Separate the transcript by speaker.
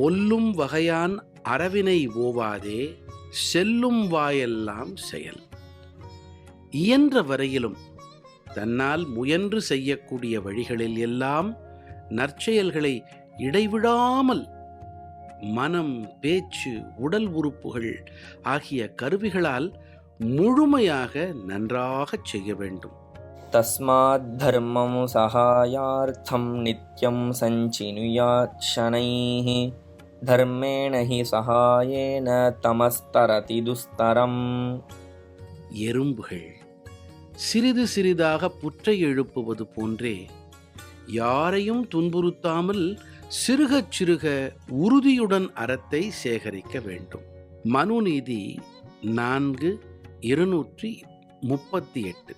Speaker 1: ஒல்லும் வகையான் அறவினை ஓவாதே செல்லும் வாயெல்லாம் செயல். இயன்ற வரையிலும் தன்னால் முயன்று செய்யக்கூடிய வழிகளில் எல்லாம் நற்செயல்களை இடைவிடாமல் மனம் பேச்சு உடல் உறுப்புகள் ஆகிய கருவிகளால் முழுமையாக நன்றாக செய்ய வேண்டும்.
Speaker 2: தஸ்மாத் தர்மம் சகாயார்த்தம் நித்யம் சஞ்சினுயா धर्मेण हि सहायेन तमस्तरति दुस्तरम्
Speaker 1: எறும்புகள் சிறிது சிறிதாக புற்றை எழுப்புவது போன்றே யாரையும் துன்புறுத்தாமல் சிறுகச் சிறுக உறுதியுடன் அறத்தை சேகரிக்க வேண்டும் மனுநீதி நான்கு இருநூற்றி முப்பத்தி எட்டு